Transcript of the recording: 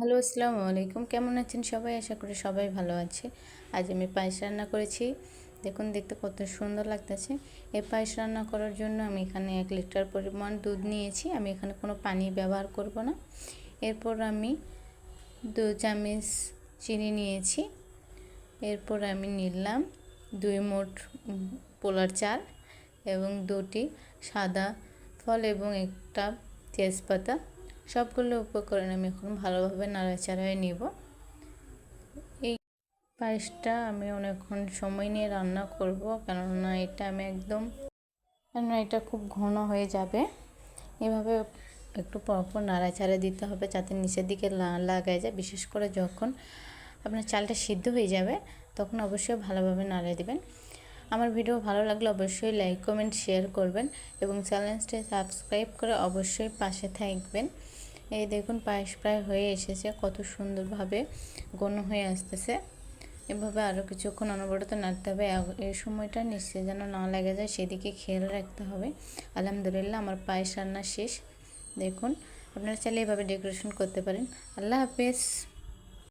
Hello, আসসালামু আলাইকুম। কেমন আছেন সবাই? আশা করি সবাই ভালো আছে। আজ আমি পায়েস রান্না করেছি। দেখুন, দেখতে কত সুন্দর লাগতেছে। এই পায়েস রান্না করার জন্য আমি এখানে এক লিটার পরিমাণ দুধ নিয়েছি। আমি এখানে কোনো পানি ব্যবহার করব না। এরপর আমি দু চামচ চিনি নিয়েছি। এরপর আমি নিলাম দুই মোট পোলার চাল এবং দুটি সাদা ফল এবং একটা তেজপাতা। সবগুলো উপকরণ আমি এখন ভালোভাবে নাড়াচাড়ায় নিব। এই পায়েসটা আমি অনেকক্ষণ সময় নিয়ে রান্না করব, কেননা এটা আমি একদম, কেননা এটা খুব ঘন হয়ে যাবে। এভাবে একটু পরপর নাড়াচাড়া দিতে হবে যাতে নিচের দিকে লাগায় যায়। বিশেষ করে যখন আপনার চালটা সিদ্ধ হয়ে যাবে, তখন অবশ্যই ভালোভাবে নাড়িয়ে দিবেন। আমার ভিডিও ভালো লাগলে অবশ্যই লাইক, কমেন্ট, শেয়ার করবেন এবং চ্যানেলটি সাবস্ক্রাইব করে অবশ্যই পাশে থাকবেন। এই দেখুন, পায়েস প্রায় হয়ে এসেছে, কত সুন্দরভাবে ঘন হয়ে আসতেছে। এভাবে আরও কিছুক্ষণ অনবরত নাড়তে হবে। এই সময়টা নিশ্চয় যেন না লেগে যায়, সেদিকে খেয়াল রাখতে হবে। আলহামদুলিল্লাহ, আমার পায়েস রান্না শেষ। দেখুন, আপনারা চাইলে এভাবে ডেকোরেশন করতে পারেন। আল্লাহ হাফেজ।